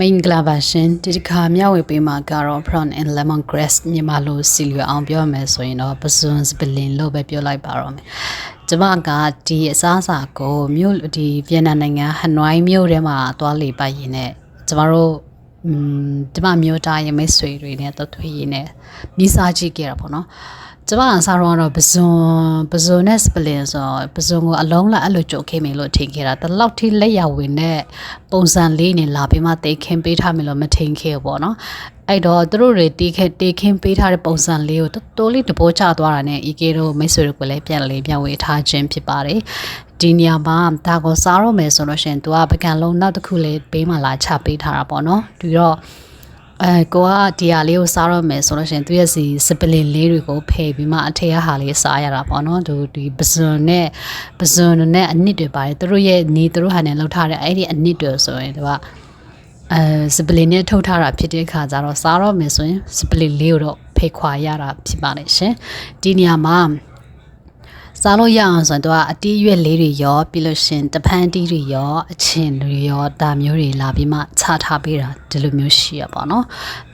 မင်္ဂလာပါရှင်ဒီတစ်ခါမျှဝေပေးမှာကတော့ prawn and lemongrass မြန်မာလိုစီလီအောင်ပြောရမယ်ဆိုရင်တော့ပစွန်စပလင်လို့ပဲပြောလိုက်ပါတော့မယ်ကျမကဒီအစားအစာကိုမြို့ဒီဗီယက်နမ်နိုင်ငံဟနွိုင်းမြို့ထဲမှာသွားလေပိုက်ရင်နဲ့ကျမတို့อืมကျမမျိုးသားရဲ့မိတ်ဆွေတွေနဲ့တော့ထွေးရင်းနဲ့မိစားကြည့်ကြတာပေါ့နော် ကျမအစားတော့တော့ပဇွန်ပဇွန်နဲ့စပလင်ဆိုပဇွန်ကိုအလုံးလိုက်အဲ့လိုကြိုခင်းမယ်လို့ထင်ခဲ့တာတလောက်ထိလက်ရဝင်တဲ့ပုံစံလေးနဲ့လာပြီးမှတိတ်ခင်းပေးထားမယ်လို့မထင်ခဲ့ဘူးပေါ့နော်အဲ့တော့သူတို့တွေတီးခတေးခင်းပေးထားတဲ့ပုံစံလေးကိုတော်တော်လေးတပိုးချသွားတာနဲ့ EK တို့မိတ်ဆွေတို့ကလည်းပြန်လေးပြန်ဝေထားခြင်းဖြစ်ပါတယ်ဒီနေရာမှာဒါကိုစားရမယ်ဆိုလို့ရှိရင် तू ကပကံလုံးနောက်တစ်ခုလေးပေးမှလာချပေးထားတာပေါ့နော်ပြီးတော့ အဲကိုကဒီဟာလေးကိုစားရမယ်ဆိုလို့ရှိရင်သူရဲ့စီစပလင်လေးတွေကိုဖယ်ပြီးမှအထက်ကဟာလေးစားရတာပေါ့နော်သူဒီပဇွန်နဲ့ပဇွန်နဲ့အနစ်တွေပါတယ်သူတို့ရဲ့နေသူတို့ဟာနဲ့လောက်ထားတဲ့အဲ့ဒီအနစ်တွေဆိုရင်သူကအဲစပလင်နဲ့ထုတ်ထားတာဖြစ်တဲ့အခါကျတော့စားရမယ်ဆိုရင်စပလင်လေးကိုတော့ဖေခွာရတာဖြစ်ပါလိမ့်ရှင်ဒီနေရာမှာ စားလို့ရအောင်ဆိုတော့အတီးရွက်လေးတွေရောပြီးလို့ရှင်တပန်းတီးတွေရောအချင်းတွေရောဒါမျိုးတွေလာပြီးမှခြားထားပေးတာဒီလိုမျိုးရှိရပါတော့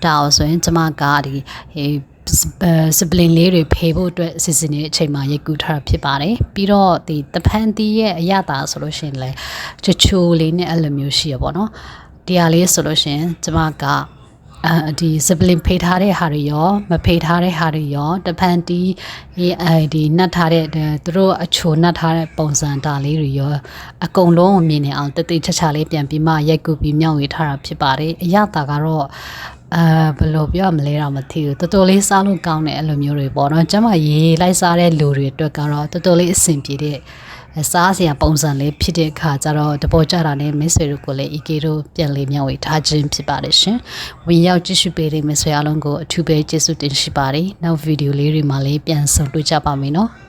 ဒါအောင်ဆိုရင်ကျမကဒီဟေးစပလင်လေးတွေဖေးဖို့အတွက်စီစဉ်နေတဲ့အချိန်မှာရိုက်ကူးထားတာဖြစ်ပါတယ်ပြီးတော့ဒီတပန်းတီးရဲ့အရသာဆိုလို့ရှင်လဲချချိုလေးနဲ့အဲ့လိုမျိုးရှိရပါတော့တရားလေးဆိုလို့ရှင်ကျမက အဲဒီစပလင်ဖေးထားတဲ့ဟာတွေရောမဖေးထားတဲ့ဟာတွေရောတပန်းတီးအဲဒီနှတ်ထားတဲ့သူတို့အချိုနှတ်ထားတဲ့ပုံစံဒါလေးတွေရောအကုန်လုံးကိုမြင်နေအောင်တတိချာချာလေးပြန်ပြီးမှရိုက်ကူပြီးမြောက်ဝေထားတာဖြစ်ပါတယ်အရသာကတော့အာဘယ်လိုပြောမလဲတော့မသိဘူးတော်တော်လေးစားလို့ကောင်းတယ်အဲ့လိုမျိုးတွေပေါ့နော်ကျမရေလိုက်စားတဲ့လူတွေအတွက်ကတော့တော်တော်လေးအဆင်ပြေတဲ့ စားစရာပုံစံလေးဖြစ်တဲ့အခါကျတော့တပေါ်ကြတာနဲ့မိတ်ဆွေတို့ကိုလည်း EK တို့ပြန်လေးမျှဝေထားခြင်းဖြစ်ပါတယ်ရှင်။ဝင်ရောက်ကြည့်ရှုပေးတဲ့မိတ်ဆွေအလုံးကိုအထူးပဲကျေးဇူးတင်ရှိပါတယ်။နောက်ဗီဒီယိုလေးတွေမှာလည်းပြန်ဆုံတွေ့ကြပါမယ်နော်။